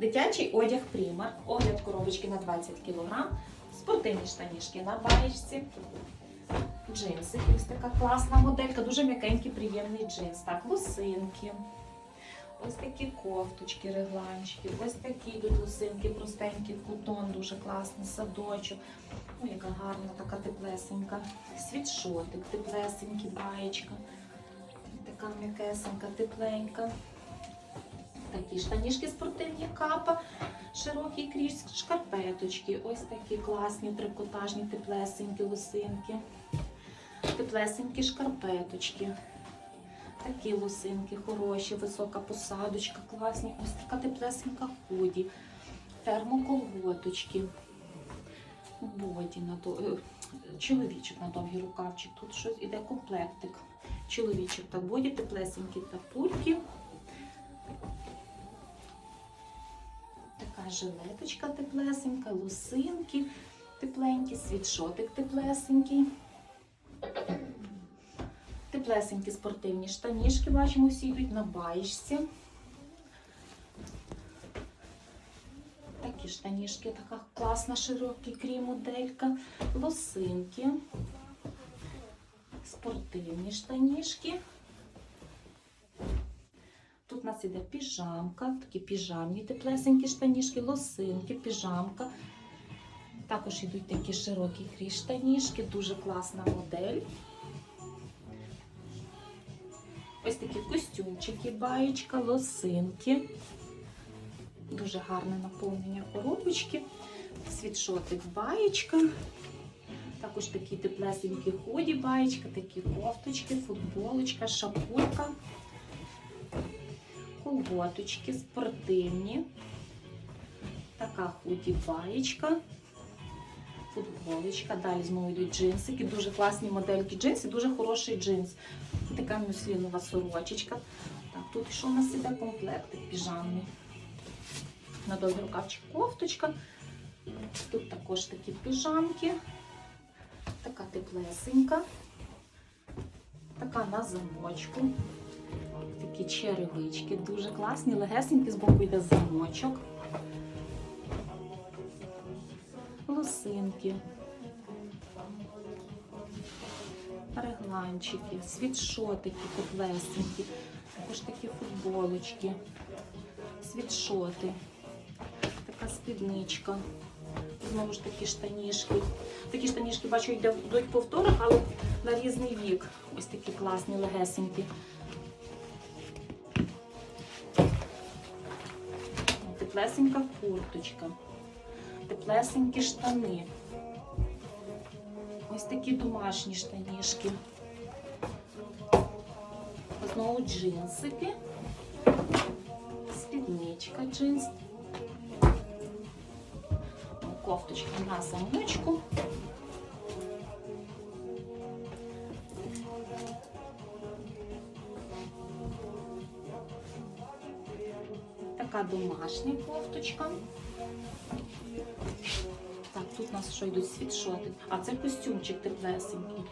Дитячий одяг Примар, огляд коробочки на 20 кг, спортивні штанішки на баєчці, джинси. Ось така класна моделька, дуже м'якенький, приємний джинс. Так, лосинки. Ось такі кофточки, регланчики, ось такі йдуть лосинки, простенькі, кутон, дуже класний, садочок. Ой, яка гарна, така теплесенька. Світшотик, теплесенький, баєчка. Така м'якесенька, тепленька. Такі штанішки спортивні капа, широкий крізь шкарпеточки. Ось такі класні, трикотажні, теплесенькі лосинки. Теплесенькі шкарпеточки. Такі лосинки хороші, висока посадочка, класні. Ось така теплесенька худі. Термоколготочки. Боді на до... е, чоловічок на довгий рукавчик. Тут щось іде комплектик. Чоловічок та боді, теплесенькі та пульки. Жилеточка теплесенька, лосинки тепленькі, світшотик теплесенький. Теплесенькі спортивні штанішки, бачимо, всі йдуть на баєчці. Такі штанішки, така класна, широкий крій моделька, лосинки, спортивні штанішки. Тут у нас іде піжамка, такі піжамні теплесенькі штанішки, лосинки, піжамка. Також йдуть такі широкі крій штанішки, дуже класна модель. Ось такі костюмчики, баєчка, лосинки. Дуже гарне наповнення коробочки. Світшотик баєчка. Також такі теплесенькі ході баєчка, такі кофточки, футболочка, шапулька, колготочки спортивні. Така худі баєчка. Футболочка. Далі знову йдуть джинсики. Дуже класні модельки джинси, дуже хороший джинс. Така мюслінова сорочечка. Так, тут що у нас іде комплектик піжамний. На довгий рукавчик кофточка. Тут також такі піжамки. Така теплесенька. Така на замочку. Такі черевички, дуже класні, легесенькі, з боку йде замочок. Лосинки. регланчики, світшотики теплесенькі, також такі футболочки, світшоти, така спідничка. Знову ж такі штанішки. Такі штанішки, бачу, йдуть по вторах, але на різний вік. Ось такі класні, легесенькі. Теплесенька курточка, теплесенькі штани. Ось такі домашні штанішки. Знову джинсики, спідничка джинс, кофточка на замочку. Така домашня кофточка. Так, тут у нас що йдуть світшоти. А це костюмчик теплесенький.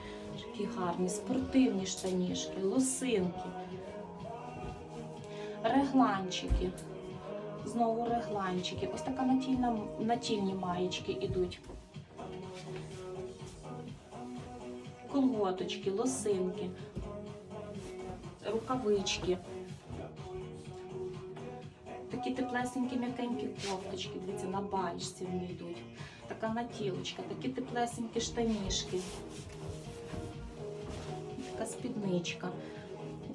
Такі гарні, спортивні штанішки, лосинки, регланчики. Знову регланчики. Ось така натільна, натільні маєчки йдуть. Колготочки, лосинки, рукавички. Такі теплесенькі, м'якенькі кофточки, дивіться, на бальчці вони йдуть. Така натілочка, такі теплесенькі штанішки. Така спідничка.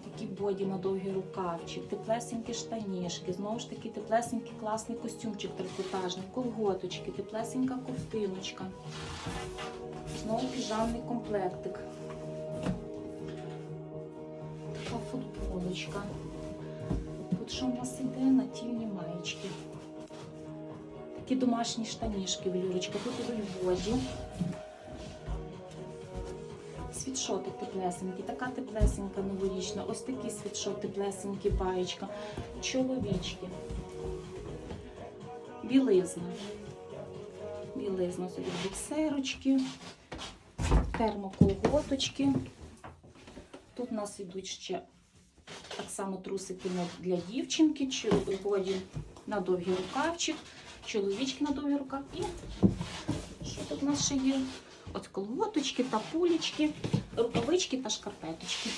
Такі боді на довгий рукавчик, теплесенькі штанішки, знову ж таки теплесенький класний костюмчик трикотажний, колготочки, теплесенька ковтиночка. Знову піжамний комплектик. Така футболочка. Тут що в нас іде натільні маєчки. Такі домашні штанішки, Вілюрочка. Тут ідуть воді. Світшотик теплесенький, така теплесенька новорічна. Ось такі світшот теплесенькі, баєчка. Чоловічки. Білизна. Білизна собі боксерочки, термоколготочки. Тут у нас йдуть ще так само трусики для дівчинки, чи годі на довгий рукавчик, чоловічки на довгий рукав. І що тут у нас ще є? От колготочки та пулечки, рукавички та шкарпеточки.